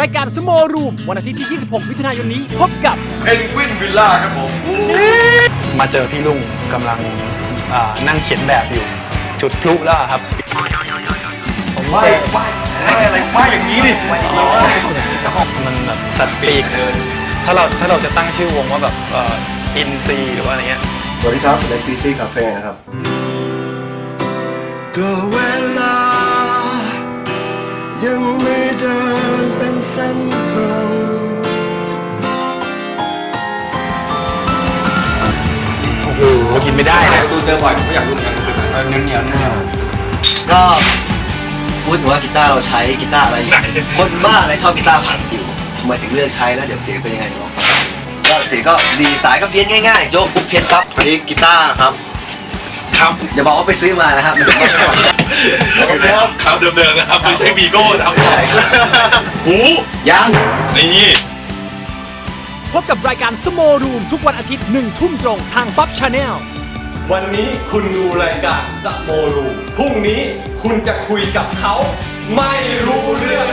รายการสโมรูมวันอาทิตย์ที่ 26 มิถุนายนนี้พบกับเพนกวินวิลล่าครับผม มาเจอพี่ลุงกำลังอ่านั่งเขียนแบบอยู่ จุดพลุแล้วอะครับไม่ไม่ไม่อะไรไม่อย่างนี้ดิมันแบบสัตว์ปีกถ้าเราถ้าเราจะตั้งชื่อวงว่าแบบเอ่ออินซีหรือว่าอะไรเงี้ย สวัสดีครับในซีซีคาเฟ่นะครับ ก็เวลา ยังไม่เดินเป็นเส้นตรงโอ้โหกินไม่ได้นะตูเจอบ่อยผมก็อยากรู้เหมือนกันคือเนื้อเหนียวเนื้อก็พูดถึงว่ากีตาร์เราใช้กีตาร์อะไรคนบ้าอะไรชอบกีตาร์พันอยู่ทำไมถึงเลือกใช้แล้วเดี๋ยวเสียงเป็นยังไงเดี๋ยวลองฟังก็เสียงก็ดีสายก็เพี้ยนง่ายๆโจ๊กปุ๊บเพี้ยนปั๊บอันนี้กีตาร์ครับ ครับอย่าบอกว่าไปซื้อมานะครับมั นไม่ใช่ครับเดิมๆนะครับไม่ใช่วีโก้ทำหูยังนี่พบกับรายการสโมรูมทุกวันอาทิตย์1ทุ่มตรงทางป๊อปชาแนลวันนี้คุณดูรายการสโมรูพรุ่งนี้คุณจะคุยกับเขา ไม่รู้เรื่อง